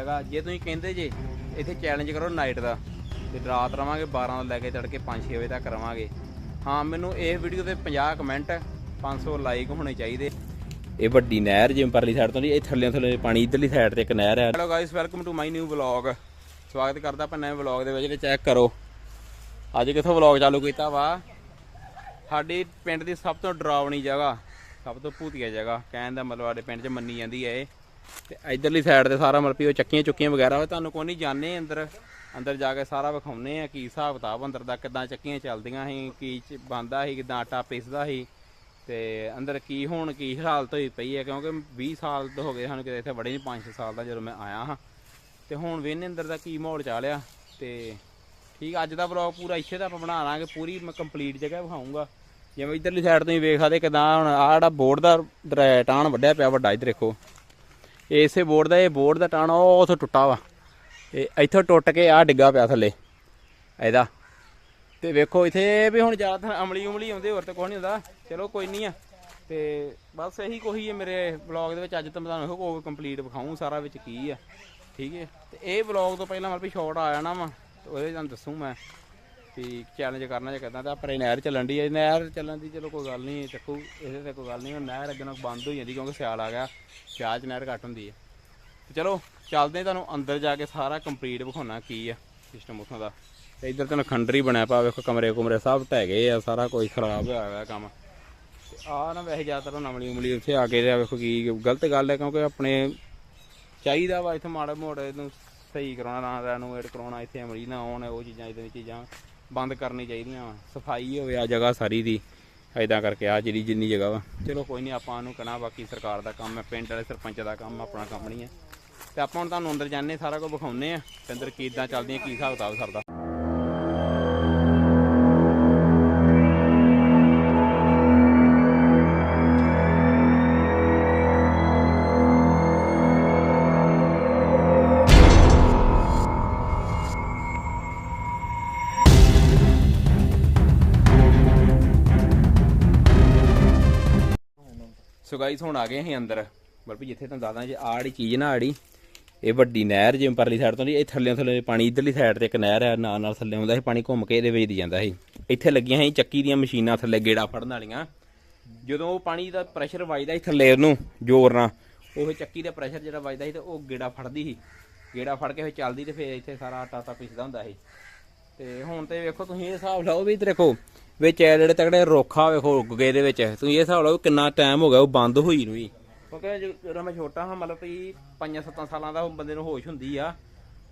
ਜਗ੍ਹਾ। ਜੇ ਤੁਸੀਂ ਕਹਿੰਦੇ ਜੇ ਇੱਥੇ ਚੈਲੰਜ ਕਰੋ ਨਾਈਟ ਦਾ। ਤੇ ਰਾਤ ਰਵਾਂਗੇ 12 ਤੋਂ ਲੈ ਕੇ ਤੜਕੇ 5-6 ਵਜੇ ਤੱਕ ਰਵਾਂਗੇ। ਹਾਂ ਮੈਨੂੰ ਇਹ ਵੀਡੀਓ ਤੇ 50 ਕਮੈਂਟ 500 ਲਾਈਕ ਹੋਣੇ ਚਾਹੀਦੇ। ਇਹ ਵੱਡੀ ਨਹਿਰ ਜਿਵੇਂ ਪਰਲੀ ਸਾਈਡ ਤੋਂ ਨਹੀਂ ਇਹ ਥੱਲੇ ਥੱਲੇ ਪਾਣੀ ਇਧਰਲੀ ਸਾਈਡ ਤੇ ਇੱਕ ਨਹਿਰ ਹੈ। Hello guys welcome to my new vlog ਸਵਾਗਤ ਕਰਦਾ ਆਪਾਂ ਨਵੇਂ ਵਲੌਗ ਦੇ ਵਿੱਚ ਤੇ ਚੈੱਕ ਕਰੋ। ਅੱਜ ਕਿੱਥੋਂ ਵਲੌਗ ਚਾਲੂ ਕੀਤਾ ਵਾ? ਸਾਡੀ ਪਿੰਡ ਦੀ ਸਭ ਤੋਂ ਡਰਾਵਣੀ ਜਗ੍ਹਾ ਸਭ ਤੋਂ ਭੂਤੀਆ ਜਗ੍ਹਾ। ਕਹਿਣ ਦਾ ਮਤਲਬ ਸਾਡੇ ਪਿੰਡ 'ਚ ਮੰਨੀ ਜਾਂਦੀ ਹੈ ਇਹ। ਤੇ ਇਧਰਲੀ ਸਾਈਡ ਤੇ ਸਾਰਾ ਮਤਲਬ ਵੀ ਉਹ ਚੱਕੀਆਂ ਚੁੱਕੀਆਂ ਵਗੈਰਾ ਵਾ ਤੁਹਾਨੂੰ ਕੋਈ ਨਹੀਂ ਜਾਣੇ ਅੰਦਰ ਅੰਦਰ ਜਾ ਕੇ ਸਾਰਾ ਵਿਖਾਉਨੇ ਆ ਕੀ ਹਿਸਾਬ ਕਿਤਾਬ ਅੰਦਰ ਦਾ, ਕਿਦਾਂ ਚੱਕੀਆਂ ਚੱਲਦੀਆਂ ਸੀ, ਕੀ ਚ- ਬਣਦਾ ਸੀ, ਕਿਦਾਂ ਆਟਾ ਪੀਸਦਾ ਸੀ ਤੇ ਅੰਦਰ ਕੀ ਹੁਣ ਕੀ ਹਾਲਤ ਹੋਈ ਪਈ ਹੈ ਕਿਉਂਕਿ 20 ਸਾਲ ਤੋਂ ਹੋ ਗਏ ਸਾਨੂੰ ਕਿਤੇ ਇੱਥੇ ਬੜੇ ਨਹੀਂ 5-6 ਸਾਲ ਦਾ ਜਦੋਂ ਮੈਂ ਆਇਆ ਹਾਂ। ਤੇ ਹੁਣ ਵੇਨੇ ਅੰਦਰ ਦਾ ਕੀ ਮਾਹੌਲ ਚਾਲਿਆ ਤੇ ਠੀਕ ਅੱਜ ਦਾ ਵਲੌਗ ਪੂਰਾ ਇੱਥੇ ਦਾ ਆਪਾਂ ਬਣਾ ਲਾਂਗੇ, ਪੂਰੀ ਮੈਂ ਕੰਪਲੀਟ ਜਗ੍ਹਾ ਵਿਖਾਉਂਗਾ। ਜਿਵੇਂ ਇਧਰਲੀ ਸਾਈਡ ਤੋਂ ਹੀ ਵੇਖ ਸਕਦੇ ਕਿਦਾਂ ਹੁਣ ਆਹ ਜਿਹੜਾ ਬੋਰਡ ਦਾ ਡਰਾ- ਟਾਣ ਵੱਡਿਆ ਪਿਆ ਵੱਡਾ, ਇੱਧਰ ਦੇਖੋ। ਇਸੇ ਬੋਰਡ ਦਾ, ਇਹ ਬੋਰਡ ਦਾ ਟਾਣ, ਉਹ ਉਥੋਂ ਟੁੱਟਾ ਵਾ। ਤੇ ਇੱਥੋਂ ਟੁੱਟ ਕੇ ਆ ਡਿੱਗਾ ਪਿਆ ਥੱਲੇ, ਇਹਦਾ। ਤੇ ਵੇਖੋ ਇਥੇ ਵੀ ਹੁਣ ਜ਼ਿਆਦਾ ਅਮਲੀ ਉਮਲੀ ਆਉਂਦੇ, ਹੋਰ ਤਾਂ ਕੁਝ ਨਹੀਂ ਹੁੰਦਾ। ਚਲੋ ਕੋਈ ਨਹੀਂ ਆ। ਤੇ ਬਸ ਇਹੀ ਕੋਈ ਹੈ ਮੇਰੇ ਵਲੌਗ ਦੇ ਵਿੱਚ। ਅੱਜ ਤਾਂ ਮੈਂ ਤੁਹਾਨੂੰ ਇਹੋ ਉਹ ਕੰਪਲੀਟ ਵਿਖਾਉਂ ਸਾਰਾ ਵਿੱਚ ਕੀ ਆ। ਠੀਕ ਹੈ? ਤੇ ਇਹ ਵਲੌਗ ਤੋਂ ਪਹਿਲਾਂ ਮਤਲਬ ਵੀ ਸ਼ਾਰਟ ਆ ਜਾਣਾ ਵਾ ਉਹਦੇ ਤੁਹਾਨੂੰ ਦੱਸੂ ਮੈਂ। ਵੀ ਚੈਲੰਜ ਕਰਨਾ ਜੇ ਕਿਦਾਂ ਤਾਂ ਆਪਣੇ ਨਹਿਰ ਚੱਲਣ ਦੀ ਹੈ। ਨਹਿਰ ਚੱਲਣ ਦੀ ਚਲੋ ਕੋਈ ਗੱਲ ਨਹੀਂ, ਚੱਕੂ, ਇਹਦੇ ਤੇ ਕੋਈ ਗੱਲ ਨਹੀਂ। ਹੁਣ ਨਹਿਰ ਅੱਗੇ ਨਾਲ ਬੰਦ ਹੋ ਜਾਂਦੀ ਕਿਉਂਕਿ ਸਿਆਲ ਆ ਗਿਆ ਸਿਆਲ 'ਚ ਨਹਿਰ ਘੱਟ ਹੁੰਦੀ ਹੈ। ਤੇ ਚਲੋ, ਚੱਲਦੇ ਤੁਹਾਨੂੰ ਅੰਦਰ ਜਾ ਕੇ ਸਾਰਾ ਕੰਪਲੀਟ ਵਿਖਾਉਣਾ ਕੀ ਆ ਸਿਸਟਮ ਉਥੋਂ ਦਾ। ਤੇ ਇੱਧਰ ਤੁਹਾਨੂੰ ਖੰਡਰੀ ਬਣਿਆ ਪਿਆ, ਵੇਖੋ ਕਮਰੇ ਕੁਮਰੇ ਸਭ ਢਹਿ ਗਏ ਆ, ਸਾਰਾ ਕੁਝ ਖਰਾਬ ਹੋਇਆ ਹੋਇਆ ਕੰਮ। ਤੇ ਆ ਨਾ ਵੈਸੇ ਜ਼ਿਆਦਾਤਰ ਨਮਲੀ ਉਮਲੀ ਉੱਥੇ ਆ ਕੇ ਤੇ ਵੇਖੋ ਕੀ ਗਲਤ ਗੱਲ ਹੈ ਕਿਉਂਕਿ ਆਪਣੇ ਚਾਹੀਦਾ ਵਾ ਇੱਥੇ ਮਾੜਾ ਮੋੜਾ ਇਹਨੂੰ ਸਹੀ ਕਰਾਉਣਾ, ਨਾ ਰੈਨੋਵੇਟ ਕਰਾਉਣਾ, ਇੱਥੇ ਅਮਲੀ ਨਾ ਆਉਣ, ਉਹ ਚੀਜ਼ਾਂ ਇਦਾਂ ਦੀਆਂ ਚੀਜ਼ਾਂ। ਬੰਦ ਕਰਨੀ ਚਾਹੀਦੀਆਂ ਵਾ। ਸਫ਼ਾਈ ਹੋਵੇ ਆ ਜਗ੍ਹਾ ਸਾਰੀ ਦੀ ਐਦਾਂ ਕਰਕੇ ਆ ਜਿਹੜੀ ਜਿੰਨੀ ਜਗ੍ਹਾ ਵਾ। ਚਲੋ ਕੋਈ ਨਹੀਂ ਆਪਾਂ ਨੂੰ ਕਹਣਾ ਬਾਕੀ ਸਰਕਾਰ ਦਾ ਕੰਮ ਹੈ, ਪਿੰਡ ਵਾਲੇ ਸਰਪੰਚ ਦਾ ਕੰਮ, ਆਪਣਾ ਕੰਮ ਨਹੀਂ ਹੈ। ਤੇ ਆਪਾਂ ਹੁਣ ਤੁਹਾਨੂੰ ਅੰਦਰ ਜਾਣੇ ਸਾਰਾ ਕੁਝ ਵਿਖਾਉਨੇ ਆ ਤੇ ਅੰਦਰ ਕਿਦਾਂ ਚੱਲਦੀਆਂ, ਕੀ ਹਿਸਾਬ ਕਿਤਾਬ ਸਰਦਾ। ਗਾਈਸ ਹੁਣ ਆ ਗਏ ਅਸੀਂ ਅੰਦਰ। ਬਲਕਿ ਜਿੱਥੇ ਤੁਹਾਨੂੰ ਦੱਸਦਾ, ਜੇ ਆੜੀ ਚੀਜ਼ ਨਾ ਆੜੀ ਇਹ ਵੱਡੀ ਨਹਿਰ ਜਿਵੇਂ ਪਰਲੀ ਸਾਈਡ ਤੋਂ ਨਹੀਂ ਇਹ ਥੱਲੇ ਥੱਲੇ ਪਾਣੀ ਇਧਰਲੀ ਸਾਈਡ ਤੇ ਇੱਕ ਨਹਿਰ ਹੈ, ਨਾਲ ਨਾਲ ਥੱਲੇ ਆਉਂਦਾ ਸੀ, ਪਾਣੀ ਘੁੰਮ ਕੇ ਇਹਦੇ ਵਿੱਚ ਦੀ ਜਾਂਦਾ ਸੀ। ਇੱਥੇ ਲੱਗੀਆਂ ਸੀ ਚੱਕੀ ਦੀਆਂ ਮਸ਼ੀਨਾਂ ਥੱਲੇ, ਗੇੜਾ ਫੜਨ ਵਾਲੀਆਂ। ਜਦੋਂ ਉਹ ਪਾਣੀ ਦਾ ਪ੍ਰੈਸ਼ਰ ਵੱਜਦਾ ਸੀ ਥੱਲੇ ਉਹਨੂੰ, ਜ਼ੋਰ ਨਾਲ, ਉਹ ਚੱਕੀ ਦਾ ਪ੍ਰੈਸ਼ਰ ਜਿਹੜਾ ਵੱਜਦਾ ਸੀ ਤੇ ਉਹ ਗੇੜਾ ਫੜਦੀ ਸੀ। ਗੇੜਾ ਫੜ ਕੇ ਫਿਰ ਚੱਲਦੀ ਤੇ ਫਿਰ ਇੱਥੇ ਸਾਰਾ ਆਟਾ ਆਟਾ ਪਿਸਦਾ ਹੁੰਦਾ ਸੀ। ਤੇ ਹੁਣ ਤੇ ਵੇਖੋ ਤੁਸੀਂ ਇਹ ਹਿਸਾਬ ਲਾਓ ਵੀ ਇੱਧਰ ਦੇਖੋ ਵਿੱਚ ਇਹ ਜਿਹੜੇ ਤਕੜੇ ਰੋਖਾ ਵੇਖੋ ਗੁਗੇ ਦੇ ਵਿੱਚ, ਤੁਸੀਂ ਇਹ ਹਿਸਾਬ ਲਾਓ ਵੀ ਕਿੰਨਾ ਟਾਈਮ ਹੋ ਗਿਆ, ਉਹ ਬੰਦ ਹੋਈ ਨੂੰ ਹੀ ਕਿਉਂਕਿ ਜਦੋਂ ਮੈਂ ਛੋਟਾ ਹਾਂ, ਮਤਲਬ ਕਿ 5-7 ਸਾਲਾਂ ਦਾ ਬੰਦੇ ਨੂੰ ਹੋਸ਼ ਹੁੰਦੀ ਆ।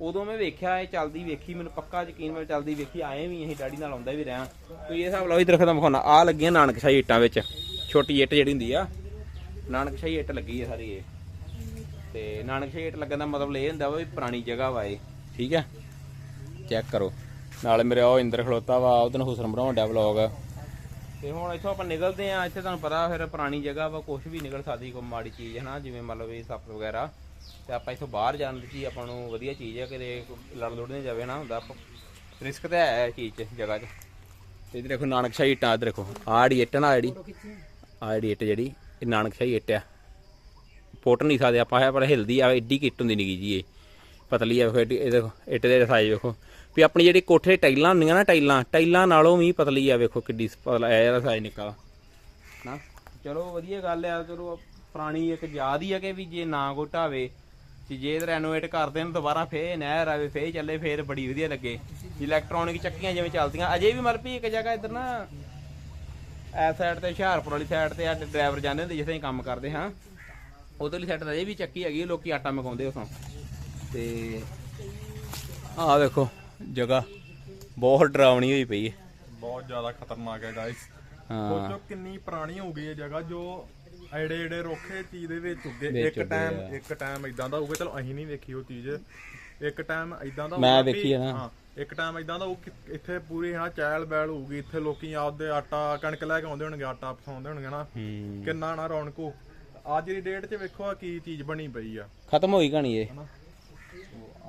ਉਦੋਂ ਮੈਂ ਵੇਖਿਆ, ਇਹ ਚੱਲਦੀ ਵੇਖੀ, ਮੈਨੂੰ ਪੱਕਾ ਯਕੀਨ ਮੈਂ ਚੱਲਦੀ ਵੇਖੀ, ਆਏ ਵੀ ਅਸੀਂ ਡੈਡੀ ਨਾਲ ਆਉਂਦਾ ਵੀ ਰਿਹਾ। ਤੁਸੀਂ ਇਹ ਹਿਸਾਬ ਲਾਓ ਇੱਧਰ ਖਤਮ ਵਿਖਾਉਣਾ। ਆ ਲੱਗੀਆਂ ਨਾਨਕਸ਼ਾਹੀ ਇੱਟਾਂ ਵਿੱਚ, ਛੋਟੀ ਇੱਟ ਜਿਹੜੀ ਹੁੰਦੀ ਆ। ਨਾਨਕਸ਼ਾਹੀ ਇੱਟ ਲੱਗੀ ਆ ਸਾਰੀ ਇਹ। ਤੇ ਨਾਨਕਸ਼ਾਹੀ ਇੱਟ ਲੱਗਣ ਦਾ ਮਤਲਬ ਇਹ ਹੁੰਦਾ ਵਾ ਵੀ ਪੁਰਾਣੀ ਜਗ੍ਹਾ ਵਾ ਇਹ। ਠੀਕ ਹੈ ਚੈੱਕ ਕਰੋ। ਨਾਲ ਮੇਰੇ ਉਹ ਇੰਦਰ ਖਲੋਤਾ ਵਾ ਉਹਦੇ ਨਾਲ ਹੁਸਨ ਬਣਾਉਣ ਡਿਆ ਵਲੌਗ ਤੇ ਹੁਣ ਇੱਥੋਂ ਆਪਾਂ ਨਿਕਲਦੇ ਆ ਇੱਥੇ ਤੁਹਾਨੂੰ ਪਤਾ ਫਿਰ ਪੁਰਾਣੀ ਜਗ੍ਹਾ ਵਾ ਕੁਝ ਵੀ ਨਿਕਲ ਸਕਦੀ ਕੋਈ ਮਾੜੀ ਚੀਜ਼ ਹੈ ਨਾ ਜਿਵੇਂ ਲਓ ਵੀ ਸੱਪ ਵਗੈਰਾ। ਤੇ ਆਪਾਂ ਇੱਥੋਂ ਬਾਹਰ ਜਾਣ ਦੀ ਚੀਜ਼ ਆਪਾਂ ਨੂੰ ਵਧੀਆ ਚੀਜ਼ ਹੈ ਕਿਤੇ ਲੜ ਲੁੜ ਨਹੀਂ ਜਾਵੇ ਨਾ ਹੁੰਦਾ ਰਿਸਕ ਤਾਂ ਹੈ ਇਹ ਚੀਜ਼ 'ਚ ਜਗ੍ਹਾ 'ਚ। ਤੇ ਇਧਰ ਦੇਖੋ ਨਾਨਕਸ਼ਾਹੀ ਇੱਟਾਂ ਇਧਰ ਦੇਖੋ। ਜਿਹੜੀ ਇੱਟ ਨਾ ਜਿਹੜੀ ਜਿਹੜੀ ਇੱਟ ਜਿਹੜੀ ਇਹ ਨਾਨਕਸ਼ਾਹੀ ਇੱਟ ਆ। ਪੁੱਟ ਨਹੀਂ ਸਕਦੇ ਆਪਾਂ ਹੈ ਪਰ ਹਿਲਦੀ ਆ ਏਡੀ ਕਿੱਟ ਹੁੰਦੀ ਨਿੱਕੀ ਜੀ ਇਹ। ਪਤਲੀ ਆ ਵੇਖੋ ਇਹ ਦੇਖੋ ਇੱਟ ਦੇ ਸਾਈਜ਼ ਵੇਖੋ। ਵੀ ਆਪਣੀ ਜਿਹੜੀ ਕੋਠੇ ਟਾਈਲਾਂ ਹੁੰਦੀਆਂ ਨਾ ਟਾਈਲਾਂ ਟਾਈਲਾਂ ਨਾਲੋਂ ਵੀ ਪਤਲੀ ਆ ਵੇਖੋ ਕਿੱਡੀ ਪਤਲਾ ਇਹ ਇਹਦਾ ਸਾਈਜ਼ ਨਾ? ਚਲੋ ਵਧੀਆ ਗੱਲ ਆ ਚਲੋ ਪੁਰਾਣੀ ਇੱਕ ਯਾਦ ਹੀ ਆ ਕਿ ਵੀ ਜੇ ਨਾ ਕੋਈ ਢਾਵੇ ਜੇ ਜੇ ਰੈਨੋਵੇਟ ਕਰਦੇ ਨੇ ਦੁਬਾਰਾ ਫੇਰ ਨਹਿਰ ਆਵੇ ਫੇਰ ਚੱਲੇ ਫੇਰ ਬੜੀ ਵਧੀਆ ਲੱਗੇ। ਇਲੈਕਟ੍ਰੋਨਿਕ ਚੱਕੀਆਂ ਜਿਵੇਂ ਚੱਲਦੀਆਂ ਅਜੇ ਵੀ ਮਤਲਬ ਵੀ ਇੱਕ ਜਗ੍ਹਾ ਇੱਧਰ ਨਾ ਐ ਸਾਈਡ ਤੇ ਹੁਸ਼ਿਆਰਪੁਰ ਵਾਲੀ ਸਾਈਡ ਤੇ ਆ ਡਰਾਈਵਰ ਜਾਂਦੇ ਹੁੰਦੇ ਜਿੱਥੇ ਅਸੀਂ ਕੰਮ ਕਰਦੇ ਹਾਂ। ਉਧਰਲੀ ਸਾਈਡ ਤੇ ਅਜੇ ਵੀ ਚੱਕੀ ਹੈਗੀ ਆ, ਲੋਕੀ ਆਟਾ ਮਕਾਉਂਦੇ ਉਥੋਂ। ਤੇ ਆਹ ਵੇਖੋ ਜਗ੍ਹਾ। ਬਹੁਤ ਡਰਾਵਣੀ ਹੋਈ ਪਈ ਹੈ ਬਹੁਤ ਜ਼ਿਆਦਾ ਖਤਰਨਾਕ ਹੈ ਗਾਇਸ ਹਾਂ। ਸੋਚੋ ਕਿੰਨੀ ਪੁਰਾਣੀ ਹੋ ਗਈ ਹੈ ਜਗ੍ਹਾ ਜੋ ਐਡੇ ਐਡੇ ਰੋਖੇ ਚੀਜ਼ ਦੇ ਵਿੱਚ ਉੱਗੇ। ਇੱਕ ਟਾਈਮ। ਇੱਕ ਟਾਈਮ ਇਦਾਂ ਦਾ ਹੋਊਗਾ ਚਲੋ ਅਸੀਂ ਨਹੀਂ ਵੇਖੀ ਉਹ ਚੀਜ਼। ਇੱਕ ਟਾਈਮ ਇਦਾਂ ਦਾ ਮੈਂ ਵੇਖੀ। ਹਾਂ ਇੱਕ ਟਾਈਮ ਇਦਾਂ ਦਾ ਉਹ ਇੱਥੇ ਪੂਰੀ ਹਾਂ ਚਹਿਲ ਬੈਲ ਹੋਊਗੀ। ਇੱਥੇ ਲੋਕੀ ਆਪਦੇ ਆਟਾ ਕਣਕ ਲੈ ਕੇ ਆਉਂਦੇ ਹੋਣਗੇ ਆਟਾ ਪਸਾਉਂਦੇ ਹੋਣਗੇ ਨਾ ਕਿੰਨਾ ਨਾ ਰੌਣਕ ਅੱਜ ਦੀ ਡੇਟ 'ਚ ਵੇਖੋ ਆ ਕੀ ਚੀਜ਼ ਬਣੀ ਪਈ ਆ। ਖਤਮ ਹੋਈ ਕਹਾਣੀ ਇਹ।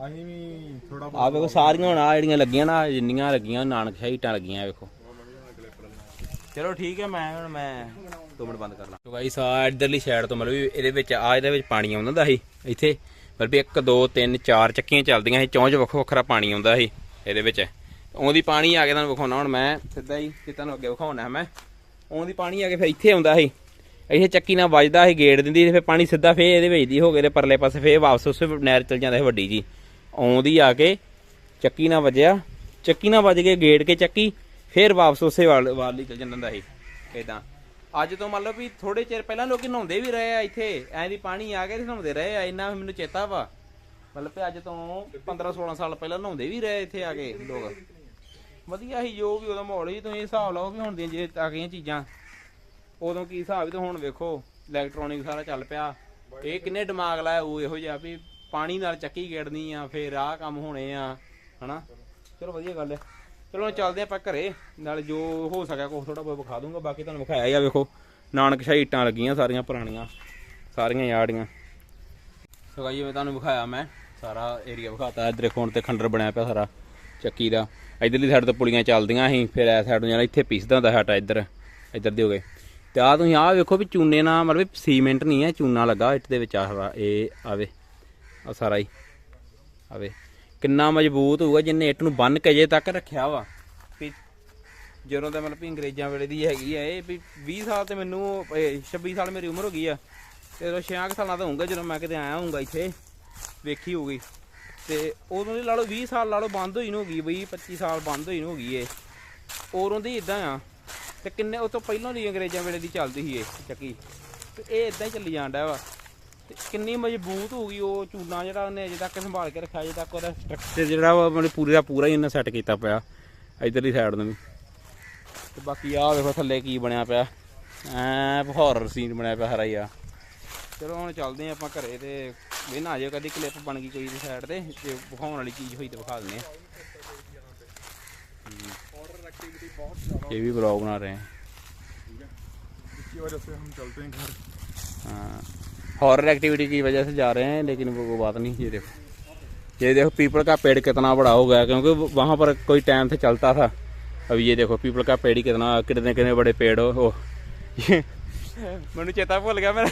ਅਸੀਂ ਵੀ ਥੋੜਾ ਆ ਵੇਖੋ, ਸਾਰੀਆਂ ਹੁਣ ਆ ਜਿਹੜੀਆਂ ਲੱਗੀਆਂ ਨਾ ਜਿੰਨੀਆਂ ਲੱਗੀਆਂ, ਨਾਨਕ ਸ਼ਾਹੀਟਾਂ ਲੱਗੀਆਂ, ਵੇਖੋ। ਚਲੋ ਠੀਕ ਹੈ, ਮੈਂ ਹੁਣ ਮੈਂ 2 ਮਿੰਟ ਬੰਦ ਕਰ ਲਾਂ। ਸੋ ਗਾਈਸ ਆ ਇਧਰਲੀ ਸਾਈਡ ਤੋਂ ਮਤਲਬ ਇਹਦੇ ਵਿੱਚ ਆ ਇਹਦੇ ਵਿੱਚ ਪਾਣੀ ਆਉਂਦਾ ਹੁੰਦਾ ਸੀ, ਇੱਥੇ। ਮਤਲਬ ਵੀ 1 2 3 4 ਚੱਕੀਆਂ ਚੱਲਦੀਆਂ ਸੀ ਚੌਂਚ ਵੱਖੋ ਵੱਖਰਾ ਪਾਣੀ ਆਉਂਦਾ ਸੀ ਇਹਦੇ ਵਿੱਚ। ਉਹਦੀ ਪਾਣੀ ਆ ਕੇ ਤੁਹਾਨੂੰ ਵਿਖਾਉਣਾ, ਹੁਣ ਮੈਂ ਸਿੱਧਾ ਹੀ ਤੇ ਤੁਹਾਨੂੰ ਅੱਗੇ ਵਿਖਾਉਣਾ ਮੈਂ, ਉਹਦੀ ਪਾਣੀ ਆ ਕੇ ਫਿਰ ਇੱਥੇ ਆਉਂਦਾ ਸੀ। ਇੱਥੇ ਚੱਕੀ ਨਾਲ ਵੱਜਦਾ ਸੀ, ਗੇੜ ਦਿੰਦੀ ਤੇ ਫਿਰ ਪਾਣੀ ਸਿੱਧਾ ਫੇਰ ਇਹਦੇ ਵੇਚਦੀ ਹੋ ਗਏ ਤੇ ਪਰਲੇ ਪਾਸੇ ਫੇਰ ਵਾਪਸ ਉਸੇ ਨਹਿਰ ਚਲ ਜਾਂਦਾ ਸੀ ਵੱਡੀ ਜੀ। ਆਉਂਦੀ ਆ ਕੇ ਚੱਕੀ ਨਾ ਵੱਜਿਆ। ਚੱਕੀ ਨਾ ਵੱਜ ਕੇ ਗੇੜ ਕੇ ਚੱਕੀ, ਫੇਰ ਵਾਪਸ ਉਸੇ ਵਾਲ ਵਾਲ ਚਲ ਜਾਂਦਾ ਹੁੰਦਾ ਸੀ ਇਦਾਂ ਅੱਜ ਤੋਂ ਮੰਨ ਲਓ ਵੀ ਥੋੜੇ ਚਿਰ ਪਹਿਲਾਂ ਲੋਕੀ ਨਹਾਉਂਦੇ ਵੀ ਰਹੇ ਆ ਇੱਥੇ, ਐਂ ਦੀ ਪਾਣੀ ਆ ਕੇ ਤੇ ਨਹਾਉਂਦੇ ਰਹੇ ਆ, ਇੰਨਾ ਮੈਨੂੰ ਚੇਤਾ ਵਾ। ਮਤਲਬ ਅੱਜ ਤੋਂ 15 16 ਸਾਲ ਪਹਿਲਾਂ ਨਹਾਉਂਦੇ ਵੀ ਰਹੇ ਇੱਥੇ ਆ ਕੇ ਲੋਕ। ਵਧੀਆ ਸੀ ਜੋ ਵੀ ਉਹਦਾ ਮਾਹੌਲ ਸੀ, ਤੁਸੀਂ ਹਿਸਾਬ ਲਾਓ ਵੀ ਹੁਣ ਦੀਆਂ ਜੇ ਆ ਗਈਆਂ ਚੀਜ਼ਾਂ। ਉਦੋਂ ਕੀ ਹਿਸਾਬ ਸੀ ਤੇ ਹੁਣ ਵੇਖੋ ਇਲੈਕਟ੍ਰੋਨਿਕ ਸਾਰਾ ਚੱਲ ਪਿਆ। ਇਹ ਕਿੰਨੇ ਦਿਮਾਗ ਲਾਇਆ ਉਹ ਇਹੋ ਜਿਹਾ ਵੀ ਪਾਣੀ ਨਾਲ ਚੱਕੀ ਗੇੜਨੀ ਆ, ਫੇਰ ਆਹ ਕੰਮ ਹੋਣੇ ਆ, ਹਨਾ? ਚਲੋ ਵਧੀਆ ਗੱਲ ਹੈ। ਚਲੋ ਹੁਣ ਚੱਲਦੇ ਆਪਾਂ ਘਰੇ, ਨਾਲ ਜੋ ਹੋ ਸਕਿਆ ਕੁਛ ਥੋੜਾ ਬਹੁਤ ਵਿਖਾ ਦੂੰਗਾ, ਬਾਕੀ ਤੁਹਾਨੂੰ ਵਿਖਾਇਆ ਹੀ ਆ, ਵੇਖੋ। ਨਾਨਕ ਇੱਟਾਂ ਲੱਗੀਆਂ ਸਾਰੀਆਂ ਪੁਰਾਣੀਆਂ, ਸਾਰੀਆਂ ਯਾੜੀਆਂ। ਸੋ ਗਾਈ ਮੈਂ ਤੁਹਾਨੂੰ ਵਿਖਾਇਆ ਮੈਂ, ਸਾਰਾ ਏਰੀਆ ਵਿਖਾਤਾ, ਇਧਰ ਕੋਣ ਤੇ ਖੰਡਰ ਬਣਿਆ ਪਿਆ ਸਾਰਾ, ਚੱਕੀ ਦਾ। ਇਧਰਲੀ ਸਾਈਡ ਤੋਂ ਪੁਲੀਆਂ ਚੱਲਦੀਆਂ ਸੀ, ਫਿਰ ਐ ਸਾਈਡ ਨੂੰ ਜਾਣਾ ਇੱਥੇ ਪਿਸਦਾ ਹੁੰਦਾ ਸਾਡਾ ਇੱਧਰ ਇੱਧਰ ਦੇ ਹੋ ਗਏ। ਤੇ ਆ ਤੁਸੀਂ ਆਹ ਵੇਖੋ ਵੀ ਚੂਨੇ ਨਾਲ, ਮਤਲਬ ਸੀਮੈਂਟ ਨਹੀਂ ਹੈ, ਚੂਨਾ ਲੱਗਾ ਇੱਟ ਦੇ ਵਿੱਚ ਆ ਸਾਰਾ ਇਹ ਆਵੇ ਆ ਸਾਰਾ ਹੀ। ਆਵੇ ਕਿੰਨਾ ਮਜ਼ਬੂਤ ਹੋਊਗਾ ਜਿੰਨੇ ਇੱਟ ਨੂੰ ਬੰਨ ਕੇ ਜੇ ਤੱਕ ਰੱਖਿਆ ਵਾ। ਵੀ ਜਦੋਂ ਤਾਂ ਮਤਲਬ ਵੀ ਅੰਗਰੇਜ਼ਾਂ ਵੇਲੇ ਦੀ ਹੈਗੀ ਆ ਇਹ, ਵੀ 20 ਸਾਲ ਤੇ ਮੈਨੂੰ ਇਹ 26 ਸਾਲ ਮੇਰੀ ਉਮਰ ਹੋ ਗਈ ਆ। ਤੇ ਉਹ 6 ਸਾਲਾਂ ਦਾ ਹੋਊਗਾ ਜਦੋਂ ਮੈਂ ਕਿਤੇ ਆਇਆ ਹੋਊਗਾ ਇੱਥੇ, ਵੇਖੀ ਹੋਊਗੀ। ਤੇ ਉਦੋਂ ਦੀ ਲਾ ਲਓ 20 ਸਾਲ ਲਾ ਲਓ ਬੰਦ ਹੋਈ ਨੂੰ ਹੋ ਗਈ 20 25 ਸਾਲ ਬੰਦ ਹੋਈ ਨੂੰ ਹੋ ਗਈ ਇਹ। ਉਦੋਂ ਦੀ ਇਦਾਂ ਆ। ਤੇ ਕਿੰਨੇ, ਉਹ ਤੋਂ ਪਹਿਲਾਂ ਦੀ ਅੰਗਰੇਜ਼ਾਂ ਵੇਲੇ ਦੀ ਚੱਲਦੀ ਸੀ ਇਹ ਚੱਕੀ। ਤੇ ਇਹ ਇਦਾਂ ਹੀ ਚੱਲੀ ਜਾਂਦਾ ਵਾ। ਤੇ ਕਿੰਨੀ ਮਜ਼ਬੂਤ ਹੋ ਗਈ ਉਹ ਚੂਨਾ ਜਿਹੜਾ ਉਹਨੇ ਅਜੇ ਤੱਕ ਸੰਭਾਲ ਕੇ ਰੱਖਿਆ ਅਜੇ ਤੱਕ ਉਹਦਾ ਸਟਰਕਚਰ ਜਿਹੜਾ ਵਾ ਮਤਲਬ ਪੂਰੀ ਦਾ ਪੂਰਾ ਹੀ ਉਹਨੇ ਸੈੱਟ ਕੀਤਾ ਪਿਆ ਇਧਰਲੀ ਸਾਈਡ ਨੂੰ ਵੀ ਤੇ ਬਾਕੀ ਆਹ ਵੇਖੋ ਥੱਲੇ ਕੀ ਬਣਿਆ ਪਿਆ ਐ ਹਾਰਰ ਸੀਨ ਬਣਿਆ ਪਿਆ ਹਰਾ ਹੀ ਆ ਚਲੋ ਹੁਣ ਚੱਲਦੇ ਹਾਂ ਆਪਾਂ ਘਰੇ ਤੇ ਵੇਨਾ ਜੇ ਕਦੀ ਕਲਿੱਪ ਬਣ ਗਈ ਕੋਈ ਦੀ ਸਾਈਡ ਤੇ ਤੇ ਵਿਖਾਉਣ ਵਾਲੀ ਚੀਜ਼ ਹੋਈ ਤੇ ਵਿਖਾ ਦਿੰਦੇ ਆ ऑर्डर एक्टिविटी बहुत ज़्यादा ਇਹ ਵੀ ਬਲੌਗ ਬਣਾ ਰਹੇ ਹਾਂ इसकी वजह से हम चलते हैं घर हाँ हॉरर एक्टिविटी की वजह से जा रहे हैं लेकिन वो, वो बात नहीं ये देखो ये देखो पीपल का पेड़ कितना बड़ा हो गया क्योंकि वो- वहाँ पर कोई टाइम से चलता था अब ये देखो पीपल का पेड़ ही कितना कितने कितने बड़े पेड़ हो ओ ये ਮੈਨੂੰ ਚੇਤਾ ਭੁੱਲ ਗਿਆ ਮੇਰਾ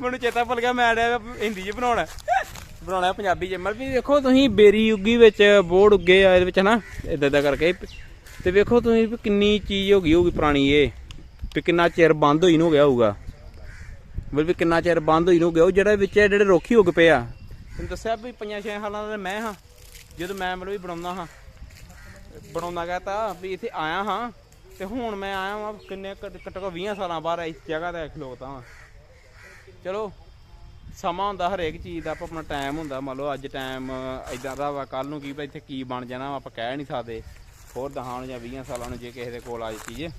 ਮੈਨੂੰ ਚੇਤਾ ਭੁੱਲ ਗਿਆ ਮੈਂ ਡਿਆ ਹਿੰਦੀ ਚ ਬਣਾਉਣਾ ਬਣਾਉਣਾ ਪੰਜਾਬੀ ਚ ਮਤਲਬ ਵੀ ਦੇਖੋ ਤੁਸੀਂ ਬੇਰੀ ਉੱਗੀ ਵਿੱਚ ਬੋੜ ਉੱਗੇ ਆ ਇਹਦੇ ਵਿੱਚ ਹਨਾ ਇਦਾਂ ਇਦਾਂ ਕਰਕੇ ਤੇ ਵੇਖੋ ਤੁਸੀਂ ਵੀ ਕਿੰਨੀ ਚੀਜ਼ ਹੋ ਗਈ ਹੋਊਗੀ ਪੁਰਾਣੀ ਇਹ ਵੀ ਕਿੰਨਾ ਚਿਰ ਬੰਦ ਹੋਈ ਨੂੰ ਹੋ ਗਿਆ ਹੋਊਗਾ ਮਤਲਬ ਵੀ ਕਿੰਨਾ ਚਿਰ ਬੰਦ ਹੋਈ ਨੂੰ ਹੋ ਗਿਆ ਉਹ ਜਿਹੜਾ ਵਿੱਚ ਜਿਹੜੇ ਰੁੱਖ ਹੀ ਉੱਗ ਪਏ ਆ। ਤੈਨੂੰ ਦੱਸਿਆ ਵੀ ਪੰਜਾਂ ਛੇ ਸਾਲਾਂ ਦਾ ਮੈਂ ਹਾਂ ਜਦੋਂ ਮੈਂ ਮਤਲਬ ਵੀ ਬਣਾਉਂਦਾ ਹਾਂ। ਬਣਾਉਂਦਾ ਗਿਆ ਤਾਂ ਵੀ ਇੱਥੇ ਆਇਆ ਹਾਂ ਤੇ ਹੁਣ ਮੈਂ ਆਇਆ ਹਾਂ ਕਿੰਨੇ ਘੱਟ ਘੱਟੋ 20 ਸਾਲਾਂ ਬਾਅਦ ਇਸ ਜਗ੍ਹਾ ਤੇ ਖਲੋਤਾ ਹਾਂ ਚਲੋ ਸਮਾਂ ਹੁੰਦਾ ਹਰੇਕ ਚੀਜ਼ ਦਾ ਆਪਾਂ ਆਪਣਾ ਟਾਈਮ ਹੁੰਦਾ। ਮੰਨ ਲਓ ਅੱਜ ਟਾਈਮ ਇਦਾਂ ਦਾ ਵਾ ਕੱਲ ਨੂੰ ਕੀ ਪਤਾ ਇੱਥੇ ਕੀ ਬਣ ਜਾਣਾ ਵਾ, ਆਪਾਂ ਕਹਿ ਨਹੀਂ ਸਕਦੇ। ਹੋਰ ਦਹਾਂ ਨੂੰ ਜਾਂ 20 ਸਾਲਾਂ ਨੂੰ ਜੇ ਕਿਸੇ ਦੇ ਕੋਲ ਆ ਜੀ ਚੀਜ਼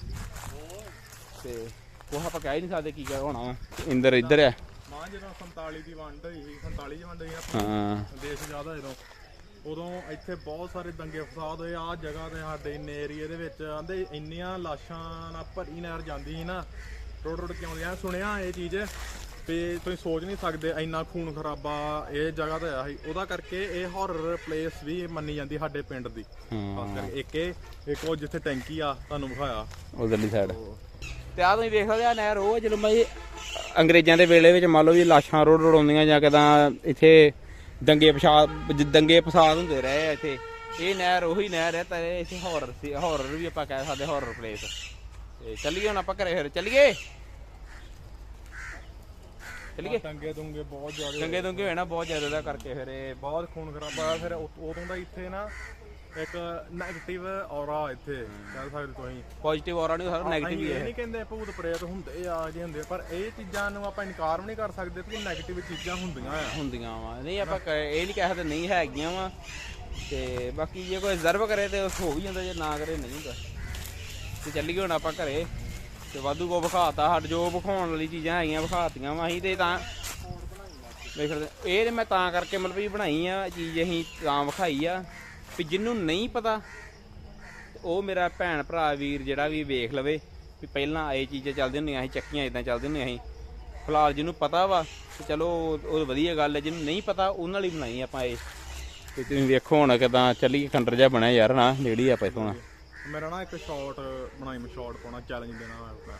ਤੇ ਉਹ ਆਪਾਂ ਕਹਿ ਹੀ ਨਹੀਂ ਸਕਦੇ ਕੀ ਕਹਿ ਹੋਣਾ ਵਾ। ਇੰਦਰ ਇੱਧਰ ਆ। ਮਾਂ ਜਦੋਂ 47 ਦੀ ਵੰਡ ਹੋਈ ਸੀ 47 ਚ ਵੰਡ ਹੋਈ ਸੀ ਹਾਂ। ਦੇਸ਼ ਹੋਇਆ ਜਦੋਂ ਉਦੋਂ ਇੱਥੇ ਬਹੁਤ ਸਾਰੇ ਦੰਗੇ ਫਸਾਦ ਹੋਏ ਆ ਜਗ੍ਹਾ ਤੇ ਸਾਡੇ ਇੰਨੇ ਏਰੀਏ ਦੇ ਵਿੱਚ ਆਂਦੇ ਇੰਨੀਆਂ ਲਾਸ਼ਾਂ ਨਾਲ ਭਰੀ ਨਹਿਰ ਜਾਂਦੀ ਸੀ ਨਾ। ਰੋਡ ਰੋਡ ਕਿਉਂ ਲਿਆ ਸੁਣਿਆ ਇਹ ਚੀਜ਼? ਤੇ ਤੁਸੀਂ ਸੋਚ ਨਹੀਂ ਸਕਦੇ ਇੰਨਾ ਖੂਨ ਖਰਾਬਾ ਇਹ ਜਗ੍ਹਾ ਤੇ ਆਇਆ ਸੀ। ਉਹਦਾ ਕਰਕੇ ਇਹ ਹਾਰਰ ਪਲੇਸ ਵੀ ਮੰਨੀ ਜਾਂਦੀ ਸਾਡੇ ਪਿੰਡ ਦੀ। ਖਾਸ ਹਾਂ ਕਰਕੇ ਇੱਕ ਇਹ ਇੱਕ ਉਹ ਜਿੱਥੇ ਟੈਂਕੀ ਆ ਤੁਹਾਨੂੰ ਵਿਖਾਇਆ। ਉਧਰਲੀ ਸਾਈਡ ਤੇ ਆ ਤੁਸੀਂ ਵੇਖ ਸਕਦੇ ਆ ਨਹਿਰ ਉਹ ਜਦੋਂ ਮੈਂ ਅੰਗਰੇਜ਼ਾਂ ਦੇ ਵੇਲੇ ਵਿੱਚ ਮੰਨ ਲਓ ਵੀ ਲਾਸ਼ਾਂ ਰੋਡ ਆਉਂਦੀਆਂ ਜਾਂ ਕਿਦਾਂ ਇੱਥੇ ਦੰਗੇ ਜ- ਦੰਗੇ ਫਸਾਦ ਹੁੰਦੇ ਰਹੇ ਆ ਇੱਥੇ। ਇਹ ਨਹਿਰ ਉਹੀ ਨਹਿਰ ਹੈ ਤੇ ਇੱਥੇ ਹਾਰਰ ਸੀ ਹਾਰਰ ਵੀ ਆਪਾਂ ਕਹਿ ਸਕਦੇ ਹਾਰਰ ਪਲੇਸ ਤੇ ਚੱਲੀਏ ਹੁਣ ਆਪਾਂ ਘਰੇ ਫਿਰ ਚੱਲੀਏ? ਚੱਲੀਏ? ਦੰਗੇ ਦੁੰਗੇ ਬਹੁਤ ਜ਼ਿਆਦਾ ਦੰਗੇ ਦੁੰਗੇ ਹੋਏ ਨਾ ਬਹੁਤ ਜ਼ਿਆਦਾ ਦਾ ਕਰਕੇ ਫਿਰ ਇਹ ਬਹੁਤ ਖੂਨ ਖਰਾਬਾ ਫਿਰ ਉਦੋਂ ਦਾ ਇੱਥੇ ਨਾ ਇੱਕ 네ਗੇਟਿਵ ਔਰਾ ਇੱਥੇ ਕਹਿ ਸਕਦੇ ਤੁਸੀਂ। ਪੋਜ਼ਿਟਿਵ ਔਰਾ ਨਹੀਂ ਸਾਰਾ ਨੈਗੇਟਿਵ ਹੀ ਇਹ ਹੈ। ਨਹੀਂ ਕਹਿੰਦੇ ਭੂਤ ਪ੍ਰੇਤ ਹੁੰਦੇ ਆ ਜੇ ਹੁੰਦੇ ਪਰ ਇਹ ਚੀਜ਼ਾਂ ਨੂੰ ਆਪਾਂ ਇਨਕਾਰ ਨਹੀਂ ਕਰ ਸਕਦੇ ਕਿ 네ਗੇਟਿਵ ਚੀਜ਼ਾਂ ਹੁੰਦੀਆਂ ਆ। ਹੁੰਦੀਆਂ ਵਾ। ਨਹੀਂ ਆਪਾਂ ਇਹ ਨਹੀਂ ਕਹਿ ਸਕਦੇ ਨਹੀਂ ਹੈਗੀਆਂ ਵਾ। ਤੇ ਬਾਕੀ ਜੇ ਕੋਈ ਜ਼ਰਬ ਕਰੇ ਤੇ ਹੋ ਵੀ ਜਾਂਦਾ ਜੇ ਨਾ ਕਰੇ ਨਹੀਂ ਹੁੰਦਾ। ਤੇ ਚੱਲੀਏ ਹੁਣ ਆਪਾਂ ਘਰੇ। ਤੇ ਵਾਧੂ ਕੋ ਵਿਖਾਤਾ ਸਾਡੇ ਜੋ ਵਿਖਾਉਣ ਵਾਲੀ ਚੀਜ਼ਾਂ ਹੈਗੀਆਂ ਵਿਖਾਤੀਆਂ ਵਾ। ਅਸੀਂ ਤੇ ਤਾਂ ਇਹ ਮੈਂ ਤਾਂ ਕਰਕੇ ਮਤਲਬ ਵੀ ਬਣਾਈ ਆ ਚੀਜ਼ ਅਸੀਂ ਤਾਂ ਵਿਖਾਈ ਆ। ਵੀ ਜਿਹਨੂੰ ਨਹੀਂ ਪਤਾ ਉਹ ਮੇਰਾ ਭੈਣ ਭਰਾ ਵੀਰ ਜਿਹੜਾ ਵੀ ਵੇਖ ਲਵੇ ਵੀ ਪਹਿਲਾਂ ਇਹ ਚੀਜ਼ਾਂ ਚੱਲਦੀਆਂ ਹੁੰਦੀਆਂ ਸੀ ਚੱਕੀਆਂ ਇਦਾਂ ਚੱਲਦੀਆਂ ਹੁੰਦੀਆਂ ਸੀ। ਫਿਲਹਾਲ ਜਿਹਨੂੰ ਪਤਾ ਵਾ ਤੇ ਚਲੋ ਉਹ ਵਧੀਆ ਗੱਲ ਹੈ ਜਿਹਨੂੰ ਨਹੀਂ ਪਤਾ ਉਹਨਾਂ ਲਈ ਬਣਾਈ ਆਪਾਂ ਇਹ। ਤੇ ਤੁਸੀਂ ਵੇਖੋ ਹੁਣ ਕਿਦਾਂ ਚੱਲੀ ਖੰਡਰ ਜਿਹਾ ਬਣਿਆ ਯਾਰ ਨਾ ਜਿਹੜੀ ਆਪਾਂ ਇਥੋਂ ਮੇਰਾ ਨਾ ਇੱਕ ਸ਼ਾਰਟ ਬਣਾਈ ਮੈਂ ਸ਼ਾਰਟ ਪਾਉਣਾ ਚੈਲੰਜ ਦੇਣਾ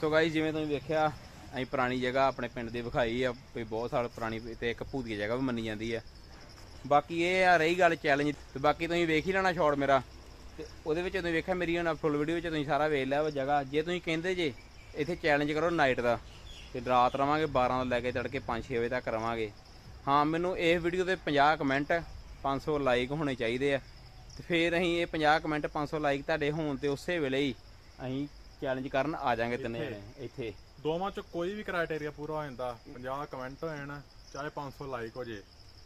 ਸੋ ਗਾਈ ਜਿਵੇਂ ਤੁਸੀਂ ਵੇਖਿਆ ਅਸੀਂ ਪੁਰਾਣੀ ਜਗ੍ਹਾ ਆਪਣੇ ਪਿੰਡ ਦੀ ਵਿਖਾਈ ਆ ਕੋਈ ਬਹੁਤ ਸਾਲ ਪੁਰਾਣੀ ਤੇ ਇੱਕ ਭੂਤੀਆ ਜਗ੍ਹਾ ਵੀ ਮੰਨੀ ਜਾਂਦੀ ਆ। ਬਾਕੀ ਇਹ ਆ ਰਹੀ ਗੱਲ ਚੈਲੰਜ ਤੇ ਬਾਕੀ ਤੁਸੀਂ ਵੇਖ ਹੀ ਲੈਣਾ ਸ਼ਾਟ ਮੇਰਾ। ਤੇ ਉਹਦੇ ਵਿੱਚ ਤੁਸੀਂ ਵੇਖਿਆ ਮੇਰੀ ਹੁਣ ਫੁੱਲ ਵੀਡੀਓ ਵਿੱਚ ਤੁਸੀਂ ਸਾਰਾ ਵੇਖ ਲਿਆ ਉਹ ਜਗ੍ਹਾ। ਜੇ ਤੁਸੀਂ ਕਹਿੰਦੇ ਜੇ ਇੱਥੇ ਚੈਲੰਜ ਕਰੋ ਨਾਈਟ ਦਾ ਤੇ ਰਾਤ ਰਵਾਂਗੇ 12 ਤੋਂ ਲੈ ਕੇ ਤੜਕੇ 5-6 ਵਜੇ ਤੱਕ ਰਵਾਂਗੇ। ਹਾਂ ਮੈਨੂੰ ਇਸ ਵੀਡੀਓ ਤੇ 50 ਕਮੈਂਟ 500 ਲਾਈਕ ਹੋਣੇ ਚਾਹੀਦੇ ਆ। ਤੇ ਫਿਰ ਅਸੀਂ ਇਹ 50 ਕਮੈਂਟ 500 ਲਾਈਕ ਤੁਹਾਡੇ ਹੋਣ ਤੇ ਉਸੇ ਵੇਲੇ ਹੀ ਅਸੀਂ ਚੈਲੰਜ ਕਰਨ ਆ ਜਾਾਂਗੇ ਤਿੰਨੇ ਜਣੇ ਇੱਥੇ। ਦੋਵਾਂ ਚ ਕੋਈ ਵੀ ਕ੍ਰਾਈਟੇਰੀਆ ਪੂਰਾ ਹੋ ਜਾਂਦਾ 50 ਕਮੈਂਟ ਹੋ ਜਾਣ ਚਾਹੇ 500 ਲਾਈਕ ਹੋ ਜੇ।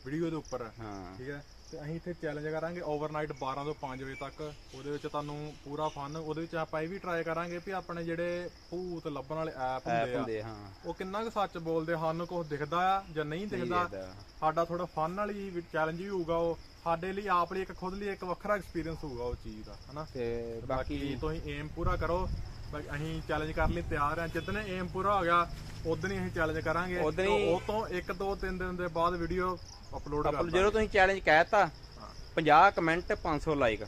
ਵੀਡੀਓ ਦੇ ਉੱਪਰ। ਹਾਂ। ਠੀਕ ਹੈ? ਤੇ ਅਸੀਂ ਇੱਥੇ ਚੈਲੰਜ ਕਰਾਂਗੇ ਓਵਰਨਾਈਟ 12 ਤੋਂ 5 ਵਜੇ ਤੱਕ। ਉਹਦੇ ਵਿੱਚ ਤੁਹਾਨੂੰ ਪੂਰਾ ਫਨ ਉਹਦੇ ਵਿੱਚ ਆਪਾਂ ਇਹ ਵੀ ਟਰਾਈ ਕਰਾਂਗੇ ਵੀ ਆਪਣੇ ਜਿਹੜੇ ਭੂਤ ਲੱਭਣ ਵਾਲੇ ਐਪ ਹੁੰਦੇ ਆ ਉਹ ਕਿੰਨਾ ਕੁ ਸੱਚ ਬੋਲਦੇ ਸਾਨੂੰ ਕੁਝ ਦਿਖਦਾ ਆ ਜਾਂ ਨਹੀਂ ਦਿਖਦਾ। ਸਾਡਾ ਥੋੜਾ ਫਨ ਵਾਲੀ ਚੈਲੰਜ ਵੀ ਹੋਊਗਾ ਉਹ। ਸਾਡੇ ਲਈ ਆਪ ਲਈ ਇੱਕ ਖੁਦ ਲਈ ਇੱਕ ਵੱਖਰਾ ਐਕਸਪੀਰੀਅੰਸ ਹੋਊਗਾ ਉਹ ਚੀਜ਼ ਦਾ ਹਨਾ? ਤੇ ਬਾਕੀ ਤੁਸੀਂ ਏਮ ਪੂਰਾ ਕਰੋ। ਬਾਕੀ ਅਸੀਂ ਚੈਲੰਜ ਕਰਨ ਲਈ ਤਿਆਰ ਹਾਂ ਜਿੱਦਣ ਏਮ ਪੂਰਾ ਹੋ ਗਿਆ ਉਦੋਂ ਹੀ ਅਸੀਂ ਚੈਲੰਜ ਕਰਾਂਗੇ। ਉਹ ਤੋਂ 1 2 3 ਦਿਨ ਦੇ ਬਾਅਦ ਵੀਡੀਓ ਅਪਲੋਡ ਕਰ ਜਦੋਂ ਤੁਸੀਂ ਚੈਲੰਜ ਕਹਿਤਾ 50 ਕਮੈਂਟ 500 ਲਾਈਕ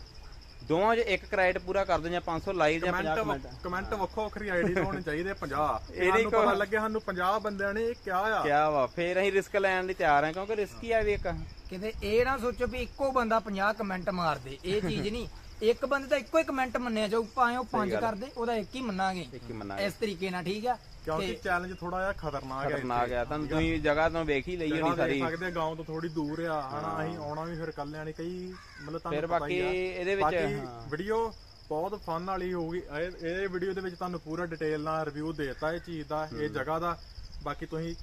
ਦੋਵਾਂ 'ਚ ਇੱਕ ਕ੍ਰਾਈਟ ਪੂਰਾ ਕਰ ਦੋ ਜਾਂ 500 ਲਾਈਕ ਜਾਂ 50 ਕਮੈਂਟ ਕਮੈਂਟ ਵੱਖੋ ਵੱਖਰੀ ਆਈਡੀ ਹੋਣੇ ਚਾਹੀਦੇ 50 ਇਹ ਇਹ ਨਹੀਂ ਨਹੀਂ ਪਤਾ ਲੱਗੇ ਸਾਨੂੰ 50 ਬੰਦਿਆਂ ਨੇ ਇਹ ਕਿਹਾ ਆ? ਕਿਆ ਵਾ ਫੇਰ ਅਸੀਂ ਰਿਸਕ ਲੈਣ ਲਈ ਤਿਆਰ ਹਾਂ ਕਿਉਂਕਿ ਰਿਸਕੀ ਆ ਵੀ ਇੱਕ। ਕਿਤੇ ਇਹ ਨਾ ਸੋਚੋ ਵੀ ਇੱਕੋ ਬੰਦਾ 50 ਕਮੈਂਟ ਮਾਰ ਦੇ ਇਹ ਚੀਜ਼ ਨਹੀਂ। ਇੱਕ ਬੰਦੇ ਦਾ ਇੱਕੋ ਹੀ ਕਮੈਂਟ ਮੰਨਿਆ ਜਾਊ ਭਾਵੇਂ ਉਹ ਪੰਜ ਕਰਦੇ ਉਹਦਾ ਇੱਕ ਹੀ ਮੰਨਾਂਗੇ। ਇੱਕ ਹੀ ਇਸ ਤਰੀਕੇ ਨਾਲ ਠੀਕ ਆ। ਕਿਉਂਕਿ ਚੈਲੰਜ ਥੋੜਾ ਜਿਹਾ ਖਤਰਨਾਕ ਹੈ ਖਤਰਨਾਕ ਆ ਤੁਹਾਨੂੰ ਤੁਸੀਂ ਜਗ੍ਹਾ ਤੋਂ ਵੇਖ ਹੀ ਲਈ ਹੋਣੀ ਸਾਰੀ। ਦੇਖ ਸਕਦੇ ਗਾਉਂ ਤੋਂ ਥੋੜੀ ਦੂਰ ਆ ਹਨਾ ਅਸੀਂ ਆਉਣਾ ਵੀ ਫਿਰ ਕੱਲਿਆਂ ਨਹੀਂ ਕਈ ਮਤਲਬ ਤੁਹਾਨੂੰ ਫਿਰ ਬਾਕੀ ਹੀ ਇਹਦੇ ਵਿੱਚ ਬਾਕੀ ਹਾਂ। ਵੀਡੀਓ ਬਹੁਤ ਫਨ ਵਾਲੀ ਹੋਊਗੀ। ਇਹ ਇਹ ਵੀਡੀਓ ਦੇ ਵਿੱਚ ਤੁਹਾਨੂੰ ਪੂਰਾ ਡਿਟੇਲ ਨਾਲ ਰਿਵਿਊ ਦੇਤਾ ਇਹ ਚੀਜ਼ ਦਾ ਇਹ ਜਗ੍ਹਾ ਦਾ। ਬਾਕੀ ਤੁਸੀਂ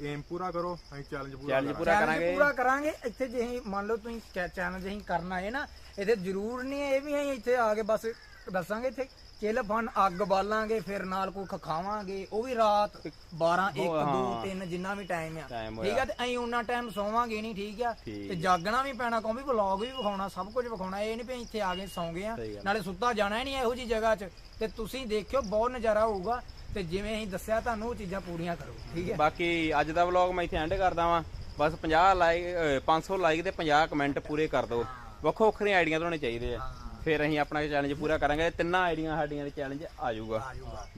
ਏਮ ਪੂਰਾ ਕਰੋ ਅਸੀਂ ਚੈਲੰਜ ਪੂਰਾ ਚੈਲੰਜ ਕਰਾਂਗੇ। ਪੂਰਾ ਕਰਾਂਗੇ ਪੂਰਾ ਕਰਾਂਗੇ। ਇੱਥੇ ਜੇ ਅਸੀਂ ਮੰਨ ਲਓ ਤੁਸੀਂ ਚੈਨਲ ਜੇ ਅਸੀਂ ਕਰਨਾ ਹੈ ਨਾ ਇਹਦੇ ਜ਼ਰੂਰ ਨਹੀਂ ਇਹ ਵੀ ਅਸੀਂ ਇੱਥੇ ਆ ਕੇ ਬਸ ਦੱਸਾਂਗੇ ਇੱਥੇ। ਚਿੱਲ ਫਨ ਅੱਗ ਬਾਲਾਂਗੇ ਫਿਰ ਨਾਲ ਕੋਈ ਖਾਵਾਂਗੇ ਉਹ ਵੀ ਰਾਤ 12 1 2 3 ਜਿੰਨਾ ਵੀ ਟਾਈਮ ਆ। ਠੀਕ ਆ ਤੇ ਅਸੀਂ ਉਹਨਾਂ ਟਾਈਮ ਸੌਵਾਂਗੇ ਨਹੀਂ ਠੀਕ ਆ? ਤੇ ਜਾਗਣਾ ਵੀ ਪੈਣਾ ਵੀ ਵਲੌਗ ਵੀ ਵਿਖਾਉਣਾ ਸਭ ਕੁਝ ਵਿਖਾਉਣਾ ਇਹ ਨਹੀਂ ਵੀ ਇੱਥੇ ਆ ਕੇ ਸੌਂ ਗਏ ਆ। ਨਾਲੇ ਸੁੱਤਾ ਜਾਣਾ ਨਹੀਂ ਇਹੋ ਜੀ ਜਗ੍ਹਾ 'ਚ। ਤੇ ਤੁਸੀਂ ਦੇਖਿਓ ਬਹੁਤ ਨਜ਼ਾਰਾ ਹੋਊਗਾ। ਤੇ ਜਿਵੇਂ ਅਸੀਂ ਦੱਸਿਆ ਤੁਹਾਨੂੰ ਉਹ ਚੀਜ਼ਾਂ ਪੂਰੀਆਂ ਕਰੋ ਠੀਕ ਹੈ? ਬਾਕੀ ਅੱਜ ਦਾ ਵਲੌਗ ਮੈਂ ਇੱਥੇ ਐਂਡ ਕਰਦਾ ਵਾਂ। ਬਸ 50 ਲਾਈਕ 500 ਲਾਈਕ ਤੇ 50 ਕਮੈਂਟ ਪੂਰੇ ਕਰ ਦਿਓ। ਵੱਖੋ ਵੱਖਰੀਆਂ ਆਈਡੀਆਂ ਤੋਂ ਹੋਣੇ ਚਾਹੀਦੇ ਆ। ਫਿਰ ਅਸੀਂ ਆਪਣਾ ਚੈਲੰਜ ਪੂਰਾ ਕਰਾਂਗੇ। ਤਿੰਨਾਂ ਆਈਡੀਆਂ ਸਾਡੀਆਂ ਦੇ ਚੈਲੰਜ ਆ ਜਾਊਗਾ।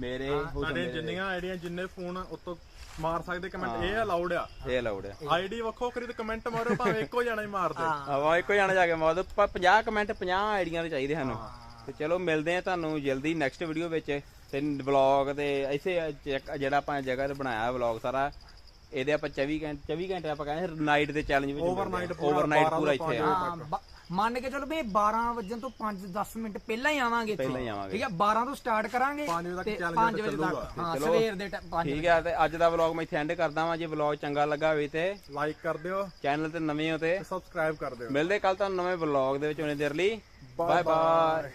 ਮੇਰੇ ਸਾਡੇ ਜਿੰਨੀਆਂ ਆਈਡੀਆਂ ਜਿੰਨੇ ਫੋਨ ਉੱਤੋਂ ਮਾਰ ਸਕਦੇ ਕਮੈਂਟ ਇਹ ਅਲਾਉਡ ਆ। ਇਹ ਅਲਾਉਡ ਆ। ਆਈਡੀ ਵੱਖੋ ਕਰੀ ਤੇ ਕਮੈਂਟ ਮਾਰੋ ਭਾਵੇਂ ਇੱਕੋ ਜਣਾ ਹੀ ਮਾਰ ਦੇ ਆਵਾ ਇੱਕੋ ਜਾਣਾ ਜਾ ਕੇ ਮੌਦ 50 ਕਮੈਂਟ 50 ਆਈਡੀਆਂ ਦੇ ਚਾਹੀਦੇ ਸਾਨੂੰ। ਤੇ ਚਲੋ ਮਿਲਦੇ ਆ ਤੁਹਾਨੂੰ ਜਲਦੀ ਨੈਕਸਟ ਵੀਡੀਓ ਵਿੱਚ। ਤੇ ਵਲੌਗ ਤੇ ਚੈੱਕ- ਜਿਹੜਾ ਆਪਾਂ ਜਗ੍ਹਾ ਤੇ ਬਣਾਇਆ ਵਲੌਗ ਸਾਰਾ ਇਹਦੇ ਆਪਾਂ 24 ਘੰਟੇ 24 ਘੰਟੇ ਆਪਾਂ ਕਹਿੰਦੇ ਨਾਈਟ ਦੇ ਚੈਲੰਜ ਵਿੱਚ Overnight ਪੂਰਾ ਓਵਰਨਾਈਟ 12 ਪੂਰਾ ਤੋਂ ਇੱਥੇ ਆ ਹਾਂ ਬ- ਮੰਨ ਕੇ ਚਲੋ ਵੀ 12 ਵਜਣ ਤੋਂ 5-10 ਮਿੰਟ ਪਹਿਲਾਂ ਹੀ ਆਵਾਂਗੇ ਇੱਥੇ। ਪਹਿਲਾਂ ਹੀ ਆਵਾਂਗੇ। ਠੀਕ ਹੈ 12 ਤੋਂ ਸਟਾਰਟ ਕਰਾਂਗੇ ਪੰਜ ਵਜੇ ਤੱਕ ਤੇ challenge ਪੰਜ ਵਜੇ ਚੱਲੂਗਾ। ਤੱਕ ਹਾਂ। ਸਵੇਰ ਦੇ 5 ਠੀਕ ਹੈ ਤੇ ਅੱਜ ਦਾ ਵਲੌਗ ਮੈਂ ਇੱਥੇ ਐਂਡ ਕਰਦਾ ਵਾਂ ਜੇ ਵਲੌਗ ਚੰਗਾ ਲੱਗਾ ਹੋਵੇ ਤੇ ਲਾਈਕ ਕਰ ਦਿਓ ਚੈਨਲ ਤੇ ਨਵੇਂ ਹੋ ਤੇ ਸਬਸਕ੍ਰਾਈਬ ਕਰ ਦਿਓ ਮਿਲਦੇ ਕੱਲ ਤੁਹਾਨੂੰ ਨਵੇਂ ਵਲੌਗ ਦੇ ਵਿੱਚ ਉਹਨੇ ਦੇਰ ਲਈ ਬਾਏ. ਬਾਏ